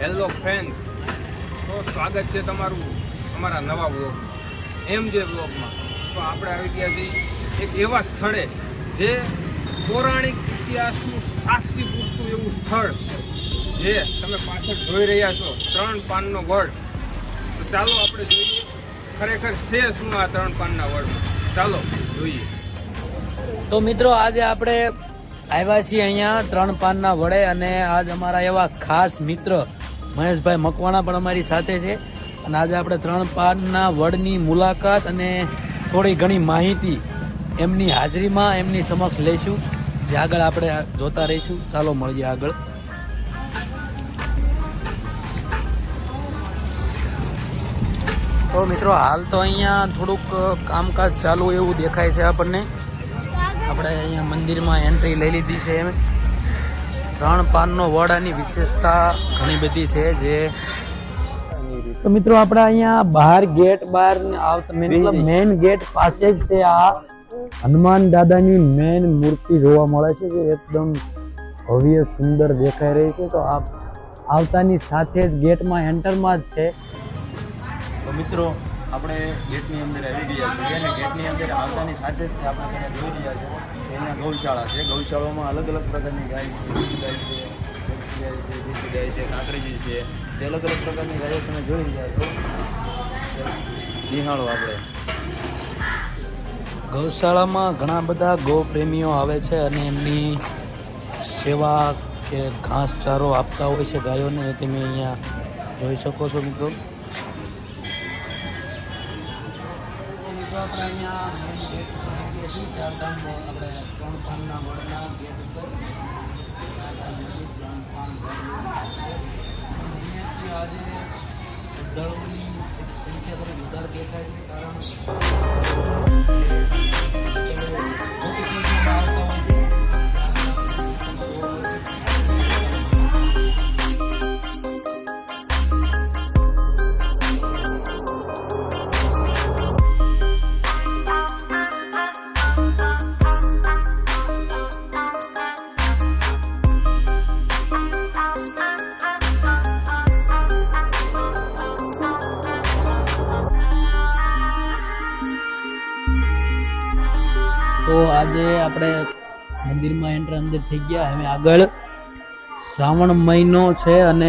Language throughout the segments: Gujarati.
હેલો ફ્રેન્ડ્સ તો સ્વાગત છે તમારું અમારા નવા બ્લોગ એમ જે બ્લોગમાં તો આપણે આવી ગયા છીએ એક એવા સ્થળે જે પૌરાણિક ઇતિહાસનું સાક્ષી પૂરતું એવું સ્થળ જે તમે પાછળ જોઈ રહ્યા છો, ત્રણ પાનનો વડ તો ચાલો આપણે જોઈએ, ખરેખર છે શું આ ત્રણ પાનના વડમાં ચાલો જોઈએ. તો મિત્રો, આજે આપણે આવ્યા છીએ અહીંયા ત્રણ પાનના વડે અને આજ અમારા એવા ખાસ મિત્ર મહેશભાઈ મકવાણા પણ અમારી સાથે છે. અને આજે આપણે ત્રણ પાનના વડની મુલાકાત અને થોડી ઘણી માહિતી એમની હાજરીમાં એમની સમક્ષ લઈશું. જે આગળ આપણે જોતા રહીશું. ચાલો મળીએ આગળ. તો મિત્રો, હાલ તો અહીંયા થોડુંક કામકાજ ચાલુ એવું દેખાય છે આપણને. આપણે અહીંયા મંદિરમાં એન્ટ્રી લઈ લીધી છે એમ. ત્રણ પાનનો વડાની વિશેષતા ઘણી બધી છે જે તો મિત્રો આપણે અહીંયા બહાર ગેટ બહાર આવતા મેન મેઇન ગેટ પાસે જ છે આ. હનુમાન દાદાની મેઇન મૂર્તિ જોવા મળે છે જે એકદમ ભવ્ય સુંદર દેખાઈ રહી છે. તો આ આવતાની સાથે જ ગેટમાં એન્ટરમાં જ છે. તો મિત્રો આપણે ગેટની અંદર આવી ગયા છીએ અને ગેટની અંદર આવતાની સાથે જ આપણે તેને જોઈ રહ્યા છે. એના ગૌશાળા છે. ગૌશાળામાં અલગ અલગ પ્રકારની ગાય છે ગાય છે દેશી ગાય છે કાંકરેજી છે. તે અલગ અલગ પ્રકારની ગાયો તમે જોઈ રહ્યા છો. નિહાળો આપણે. ગૌશાળામાં ઘણા બધા ગૌપ્રેમીઓ આવે છે અને એમની સેવા કે ઘાસચારો આપતા હોય છે ગાયોને. તમે અહીંયા જોઈ શકો છો મિત્રો. આપણે અહીંયા મેઇન ગેટ પર આવીએ છીએ ચારધામ આપણે ત્રણ પાનના વડના ગેટ ઉપર ત્રણ પાન અહીંયાથી આજે શ્રદ્ધાળુઓની સંખ્યા થોડી વધારે દેખાય છે કારણ તો આજે આપણે મંદિરમાં એન્ટર અંદર થઈ ગયા. હવે આગળ શ્રાવણ મહિનો છે અને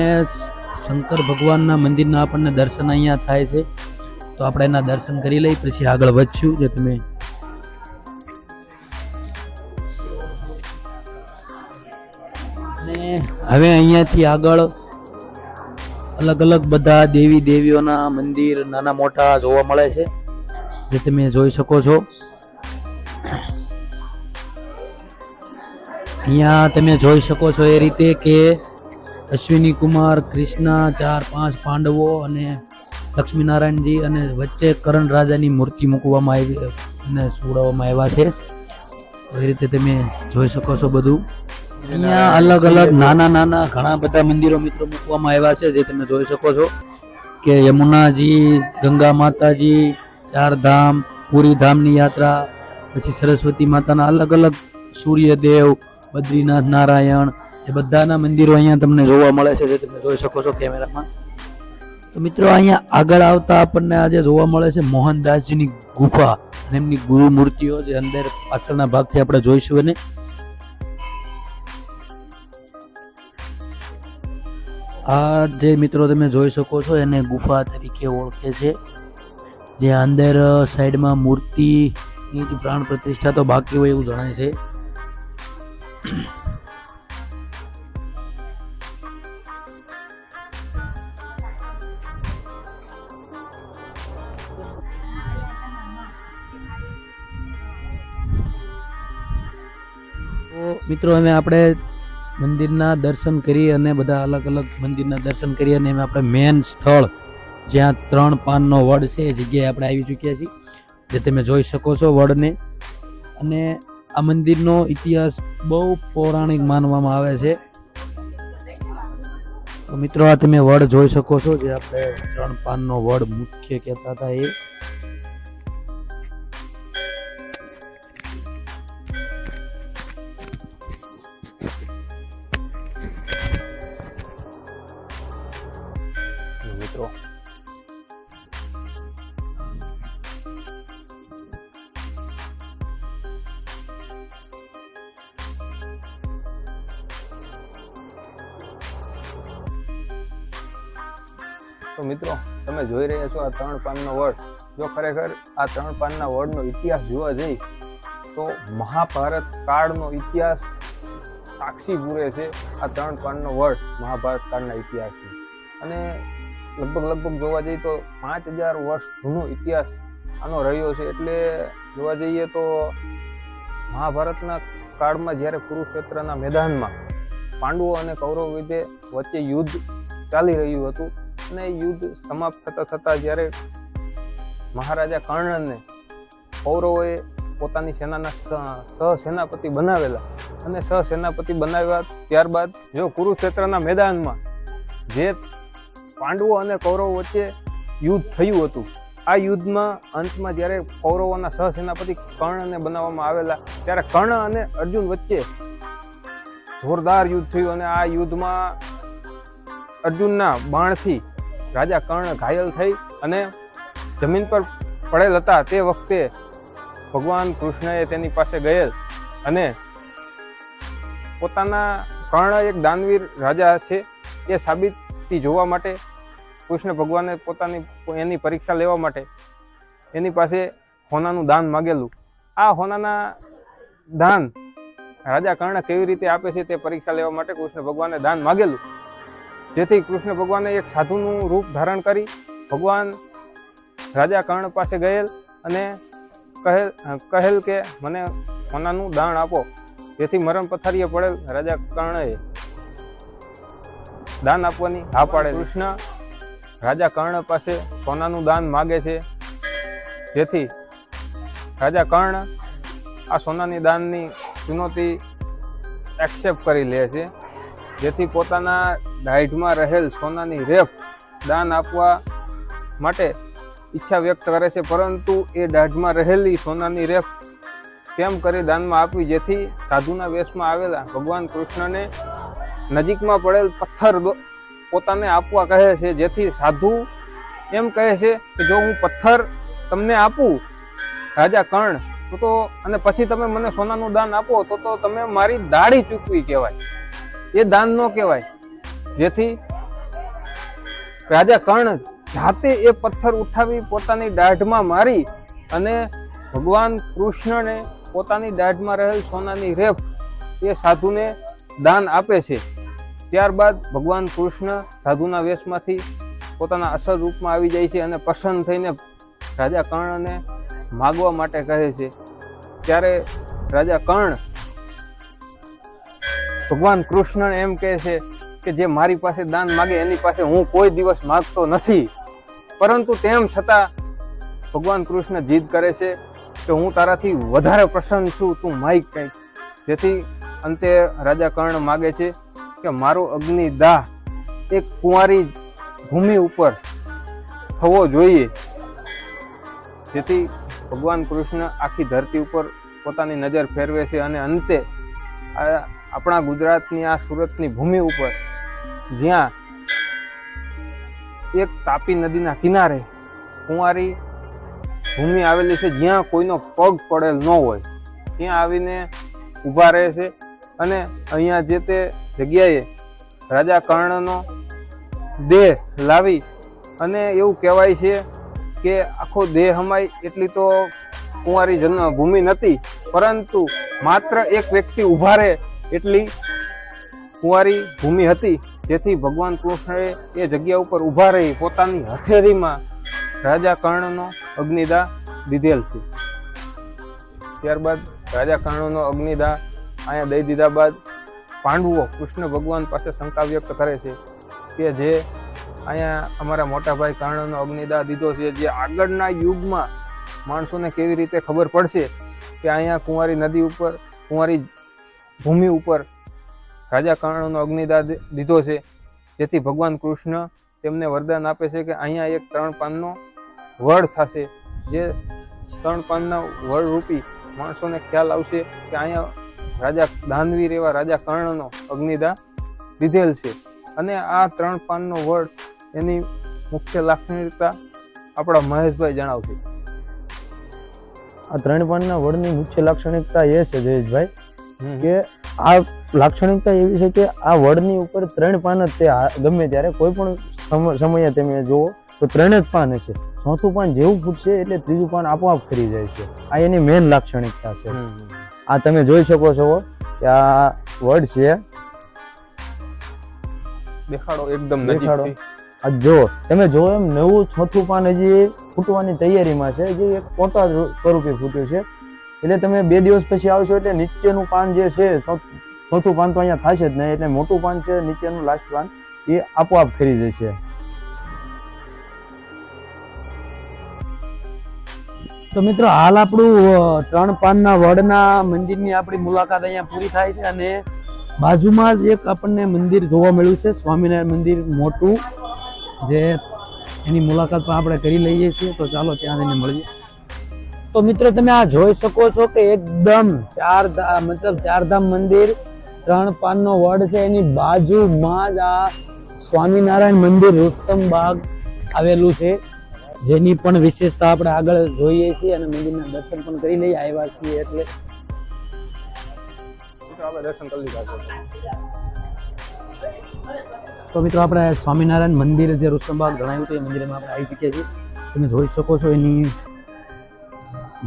શંકર ભગવાનના મંદિરના આપણને દર્શન અહીંયા થાય છે. તો આપણે એના દર્શન કરી લઈ, પછી આગળ વધશું. જે તમે હવે અહીંયાથી આગળ અલગ અલગ બધા દેવી દેવીઓના મંદિર નાના મોટા જોવા મળે છે. જે તમે જોઈ શકો છો. અહીંયા તમે જોઈ શકો છો એ રીતે કે અશ્વિની કુમાર, કૃષ્ણ, ચાર, પાંચ પાંડવો અને લક્ષ્મીનારાયણજી અને વચ્ચે કરણ રાજાની મૂર્તિ મૂકવામાં આવી અને સુવડાવવામાં આવ્યા છે. એ રીતે તમે જોઈ શકો છો બધું. અહીંયા અલગ અલગ નાના નાના ઘણા બધા મંદિરો મિત્રો મૂકવામાં આવ્યા છે, જે તમે જોઈ શકો છો. કે યમુનાજી, ગંગા માતાજી ચાર ધામ પુરી ધામની યાત્રા, પછી સરસ્વતી માતાના અલગ અલગ સૂર્યદેવ બદ્રીનાથ નારાયણ, એ બધાના મંદિરો અહીંયા તમને જોવા મળે છે, જે તમે જોઈ શકો છો કેમેરામાં. તો મિત્રો, અહીંયા આગળ આવતા આપણને આજે જોવા મળે છે મોહનદાસજીની ગુફા અને એમની ગુરુ મૂર્તિઓ જે અંદર પાછળના ભાગથી આપણે જોઈશું અને આ જે મિત્રો તમે જોઈ શકો છો, એને ગુફા તરીકે ઓળખે છે. જે અંદર સાઈડમાં મૂર્તિની પ્રાણ પ્રતિષ્ઠા તો બાકી હોય એવું જણાય છે. મિત્રો, અમે આપણે મંદિરના દર્શન કરી અને બધા અલગ અલગ મંદિરના દર્શન કરી અને એમાં આપણે મેન સ્થળ, જ્યાં ત્રણ પાનનો વડ છે, એ જગ્યાએ આપણે આવી ચૂક્યા છીએ, જે તમે જોઈ શકો છો વડને. અને આ મંદિરનો ઇતિહાસ બહુ પૌરાણિક માનવામાં આવે છે. મિત્રો, આ તમે વડ જોઈ શકો છો, જે આપણે ત્રણ પાનનો વડ મુખ્ય કહેતા હતા એ. મિત્રો તો મિત્રો, તમે જોઈ રહ્યા છો આ ત્રણ પાનનો વડ. જો ખરેખર આ ત્રણ પાનના વડનો ઇતિહાસ જોવા જઈ, તો મહાભારત કાળનો ઇતિહાસ સાક્ષી પૂરે છે આ ત્રણ પાનનો વડ મહાભારત કાળના ઇતિહાસની અને લગભગ લગભગ જોવા જઈએ તો પાંચ હજાર વર્ષ જૂનો ઇતિહાસ આનો રહ્યો છે. એટલે જોવા જઈએ તો મહાભારતના કાળમાં જ્યારે કુરુક્ષેત્રના મેદાનમાં પાંડવો અને કૌરવ વિધે વચ્ચે યુદ્ધ ચાલી રહ્યું હતું અને યુદ્ધ સમાપ્ત થતા થતા જ્યારે મહારાજા કર્ણને કૌરવોએ પોતાની સેનાના સહસેનાપતિ બનાવેલા અને સહસેનાપતિ બનાવ્યા ત્યારબાદ જો કુરુક્ષેત્રના મેદાનમાં જે પાંડવો અને કૌરવો વચ્ચે યુદ્ધ થયું હતું, આ યુદ્ધમાં અંતમાં જ્યારે કૌરવોના સહસેનાપતિ કર્ણને બનાવવામાં આવેલા, ત્યારે કર્ણ અને અર્જુન વચ્ચે જોરદાર યુદ્ધ થયું અને આ યુદ્ધમાં અર્જુનના બાણથી રાજા કર્ણ ઘાયલ થઈ અને જમીન પર પડેલ હતા તે વખતે ભગવાન કૃષ્ણએ તેની પાસે ગયેલ અને પોતાના કર્ણ એક દાનવીર રાજા છે એ સાબિતી જોવા માટે કૃષ્ણ ભગવાને પોતાની એની પરીક્ષા લેવા માટે એની પાસે હોનાનું દાન માગેલું. આ હોનાના દાન રાજા કર્ણ કેવી રીતે આપે છે તે પરીક્ષા લેવા માટે કૃષ્ણ ભગવાને દાન માગેલું. જેથી કૃષ્ણ ભગવાને એક સાધુનું રૂપ ધારણ કરી ભગવાન રાજા કર્ણ પાસે ગયેલ અને કહેલ કહેલ કે મને સોનાનું દાન આપો. જેથી મરણ પથારીએ પડેલ રાજા કર્ણએ દાન આપવાની હા પાડે કૃષ્ણ રાજા કર્ણ પાસે સોનાનું દાન માગે છે. જેથી રાજા કર્ણ આ સોનાની દાનની ચુનૌતી એક્સેપ્ટ કરી લે છે. જેથી પોતાના દાઢમાં રહેલ સોનાની રેફ દાન આપવા માટે ઈચ્છા વ્યક્ત કરે છે. પરંતુ એ દાઢમાં રહેલી સોનાની રેફ કેમ કરી દાનમાં આપવી? જેથી સાધુના વેશમાં આવેલા ભગવાન કૃષ્ણને નજીકમાં પડેલ પથ્થર પોતાને આપવા કહે છે. જેથી સાધુ એમ કહે છે કે જો હું પથ્થર તમને આપું, રાજા કર્ણ તો અને પછી તમે મને સોનાનું દાન આપો, તો તો તમે મારી દાઢી ચૂકવી કહેવાય. એ દાન ન કહેવાય. જેથી રાજા કર્ણ જાતે એ પથ્થર ઉઠાવી પોતાની દાઢમાં મારી અને ભગવાન કૃષ્ણને પોતાની દાઢમાં રહેલ સોનાની રેફ એ સાધુને દાન આપે છે. ત્યારબાદ ભગવાન કૃષ્ણ સાધુના વેશમાંથી પોતાના અસલ રૂપમાં આવી જાય છે અને પ્રસન્ન થઈને રાજા કર્ણને માગવા માટે કહે છે. ત્યારે રાજા કર્ણ ભગવાન કૃષ્ણ એમ કહે છે કે જે મારી પાસે દાન માગે, એની પાસે હું કોઈ દિવસ માગતો નથી. પરંતુ તેમ છતાં ભગવાન કૃષ્ણ જીદ કરે છે કે હું તારાથી વધારે પ્રસન્ન છું, તું માઈક કંઈક. જેથી અંતે રાજા કર્ણ માગે છે કે મારો અગ્નિ દાહ એક કુંવારી ભૂમિ ઉપર થવો જોઈએ. જેથી ભગવાન કૃષ્ણ આખી ધરતી ઉપર પોતાની નજર ફેરવે છે અને અંતે આ આપણા ગુજરાતની આ સુરતની ભૂમિ ઉપર જ્યાં એક તાપી નદીના કિનારે કુંવારી ભૂમિ આવેલી છે, જ્યાં કોઈનો પગ પડેલ ન હોય. ત્યાં આવીને ઊભા રહે છે અને અહીંયા જે તે જગ્યાએ રાજા કર્ણનો દેહ લાવી અને એવું કહેવાય છે કે આખો દેહ હમાય એટલી તો કુંવારી જન્મ ભૂમિ નથી, પરંતુ માત્ર એક વ્યક્તિ ઊભા રહે એટલી કુંવારી ભૂમિ હતી, જેથી ભગવાન કૃષ્ણએ એ જગ્યા ઉપર ઊભા રહી પોતાની હથેળીમાં રાજા કર્ણનો અગ્નિદા દીધેલ છે. ત્યારબાદ રાજા કર્ણનો અગ્નિદા અહીંયા દઈ દીધા બાદ પાંડવો કૃષ્ણ ભગવાન પાસે શંકા વ્યક્ત કરે છે કે જે અહીંયા અમારા મોટાભાઈ કર્ણનો અગ્નિદા દીધો છે, જે આગળના યુગમાં માણસોને કેવી રીતે ખબર પડશે કે અહીંયા કુંવારી નદી ઉપર, કુંવારી ભૂમિ ઉપર રાજા કર્ણનો અગ્નિદા દીધો છે. જેથી ભગવાન કૃષ્ણ તેમને વરદાન આપે છે કે અહીંયા એક ત્રણ પાનનો વડ થશે. જે ત્રણ પાનના વડ રૂપી માણસોને ખ્યાલ આવશે કે અહીંયા રાજા દાનવીર એવા રાજા કર્ણનો અગ્નિદા દીધેલ છે. અને આ ત્રણ પાનનો વડ એની મુખ્ય લાક્ષણિકતા આપણા મહેશભાઈ જણાવશે. આ ત્રણ પાનના વડની મુખ્ય લાક્ષણિકતા એ છે જયેશભાઈ. કે આ લાક્ષણિકતા એવી છે કે આ વડની ઉપર ત્રણ પાન જ તે ગમે ત્યારે કોઈ પણ સમયે તમે જુઓ તો ત્રણ જ પાન છે. ચોથું પાન જેવું ફૂટશે એટલે ત્રીજું પાન આપોઆપ ખરી જાય છે. આ એની મેન લાક્ષણિકતા છે. આ તમે જોઈ શકો છો કે આ વડ છે. દેખાડો એકદમ દેખાડો. આ જો તમે જો એમ નવું ચોથું પાન હજી ફૂટવાની તૈયારીમાં છે. જે એક પોતા સ્વરૂપે ફૂટ્યું છે. એટલે તમે બે દિવસ પછી આવશો એટલે નીચેનું પાન જે છે ચોથું પાન તો અહીંયા થશે જ નહીં, એટલે મોટું પાન છે, નીચેનું લાસ્ટ પાન, એ આપોઆપ ખરી જશે. તો મિત્રો, હાલ આપણું ત્રણ પાનના વડના મંદિરની આપણી મુલાકાત અહીંયા પૂરી થાય છે અને બાજુમાં જ એક આપણને મંદિર જોવા મળ્યું છે, સ્વામિનારાયણ મંદિર મોટું, જે એની મુલાકાત પણ આપણે કરી લઈએ છીએ. તો ચાલો ત્યાં જઈને મળીએ. તો મિત્રો તમે આ જોઈ શકો છો કે એકદમ ચાર મતલબ ચારધામ મંદિર ત્રણ પાનનો વડ છે એની બાજુમાં જ આ સ્વામિનારાયણ મંદિર રૂસ્તમ બાગ આવેલું છે. જેની પણ વિશેષતા આપણે આગળ જોઈએ છીએ અને મંદિરના દર્શન પણ કરી લઈએ આવ્યા છીએ એટલે. તો આપણે દર્શન કરી તો મિત્રો આપણે સ્વામિનારાયણ મંદિર જે રુસ્તમબાગ જણાવ્યું હતું એ મંદિરમાં આપણે આવી ચૂક્યા છીએ. તમે જોઈ શકો છો એની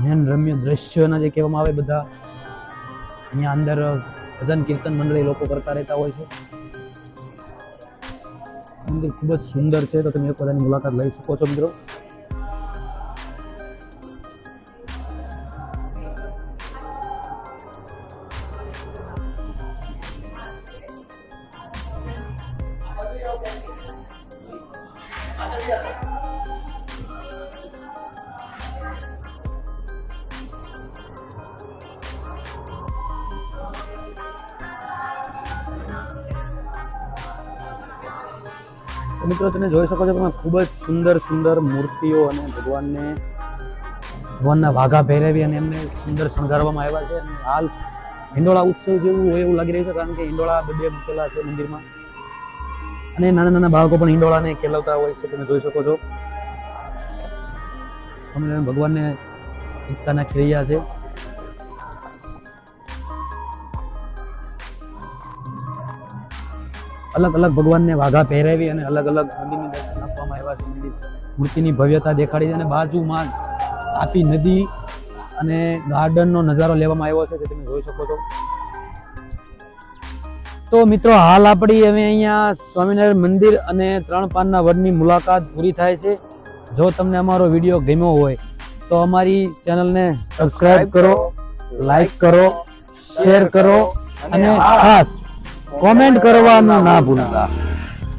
નયન રમ્ય દ્રશ્યના જે કહેવામાં આવે બધા અહીંયા અંદર ભજન કીર્તન મંડળી લોકો કરતા રહેતા હોય છે. મંદિર ખૂબ જ સુંદર છે, તો તમે એક બધાની મુલાકાત લઈ શકો છો મિત્રો. તો મિત્રો, તમે જોઈ શકો છો કે ખૂબ જ સુંદર સુંદર મૂર્તિઓ અને ભગવાનને ભગવાનના વાઘા પહેરાવી અને એમને સુંદર શણગારવામાં આવ્યા છે. અને હાલ હિંડોળા ઉત્સવ જેવું હોય એવું લાગી રહ્યું છે, કારણ કે હિંડોળા બે મૂકેલા છે મંદિરમાં. અને નાના નાના બાળકો પણ હિંડોળાને ખેલવતા હોય છે, તમે જોઈ શકો છો. સ્વામિનારાયણ ભગવાનને હિંચકા નાખી છે. અલગ અલગ ભગવાનને વાઘા પહેરાવી અને અલગ અલગ નદીની દર્શન આપવામાં આવ્યા છે. મૂર્તિની ભવ્યતા દેખાડી છે અને બાજુમાં તાપી નદી અને ગાર્ડનનો નજારો લેવામાં આવ્યો છે તે તમે જોઈ શકો છો. તો મિત્રો હાલ આપણી હવે અહીંયા સ્વામિનારાયણ મંદિર અને ત્રણ પાનના વડની મુલાકાત પૂરી થાય છે. જો તમને અમારો વીડિયો ગમ્યો હોય તો અમારી ચેનલને સબસ્ક્રાઈબ કરો લાઈક કરો શેર કરો અને ખાસ કોમેન્ટ કરવાનું ના ભૂલતા.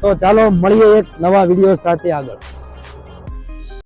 તો ચાલો મળીએ એક નવા વીડિયો સાથે આગળ.